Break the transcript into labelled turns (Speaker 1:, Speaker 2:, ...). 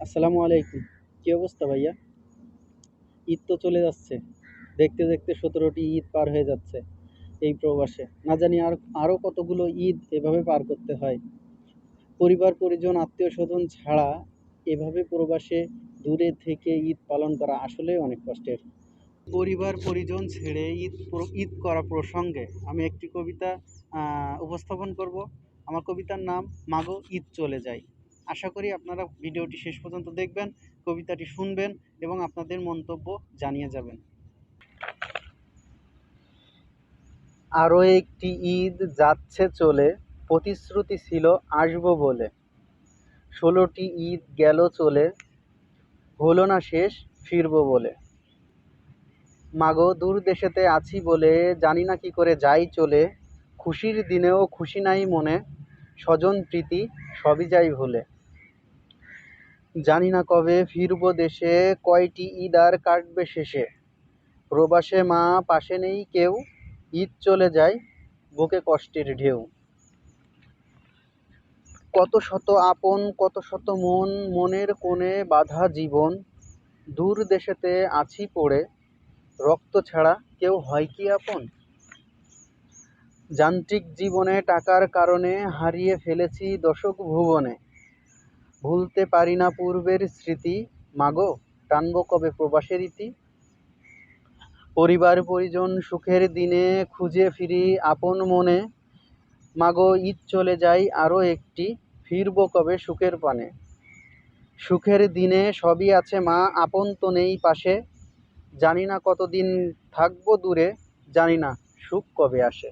Speaker 1: আসসালামু আলাইকুম। কী অবস্থা ভাইয়া? ঈদ তো চলে যাচ্ছে। দেখতে দেখতে সতেরোটি ঈদ পার হয়ে যাচ্ছে এই প্রবাসে। না জানি আর আরও কতগুলো ঈদ এভাবে পার করতে হয়। পরিবার, পরিজন, আত্মীয় স্বজন ছাড়া এভাবে প্রবাসে দূরে থেকে ঈদ পালন করা আসলে অনেক কষ্টের। পরিবার, পরিজন ছেড়ে ঈদ ঈদ করা প্রসঙ্গে আমি একটি কবিতা উপস্থাপন করব। আমার কবিতার নাম, মাগো, ঈদ চলে যায়। আশা করি আপনারা ভিডিওটি শেষ পর্যন্ত দেখবেন, কবিতাটি শুনবেন এবং আপনাদের মন্তব্য জানিয়ে যাবেন। আরও একটি ঈদ যাচ্ছে চলে, প্রতিশ্রুতি ছিল আসব বলে। ষোলোটি ঈদ গেল চলে, হলো না শেষ, ফিরবো বলে। মাগো, দূর দেশেতে আছি বলে, জানি না কি করে যাই চলে। খুশির দিনেও খুশি নাই মনে, স্বজন প্রীতি সবই যাই ভুলে। জানি না কবে ফিরব দেশে, কয়টি ঈদ আর কাটবে শেষে। প্রবাসে মা, পাশে নেই কেউ, ঈদ চলে যায়, বুকে কষ্টের ঢেউ। কত শত আপন, কত শত মন, মনের কোণে বাঁধা জীবন, দূর দেশেতে আছি পড়ে, রক্ত ছাড়া কেউ হয় কি আপন? যান্ত্রিক জীবনে টাকার কারণে হারিয়ে ফেলেছি দশক ভুবনে ভুলতে পারি না পূর্বের স্মৃতি। মাগো, টানবো কবে প্রবাসের ইতি? পরিবার, পরিজন সুখের দিনে খুঁজে ফিরি আপন মনে। মাগো, ঈদ চলে যাই আরও একটি, ফিরবো কবে সুখের পানে। সুখের দিনে সবই আছে মা, আপন তো নেই পাশে। জানি না কতদিন থাকব দূরে, জানি না সুখ কবে আসে।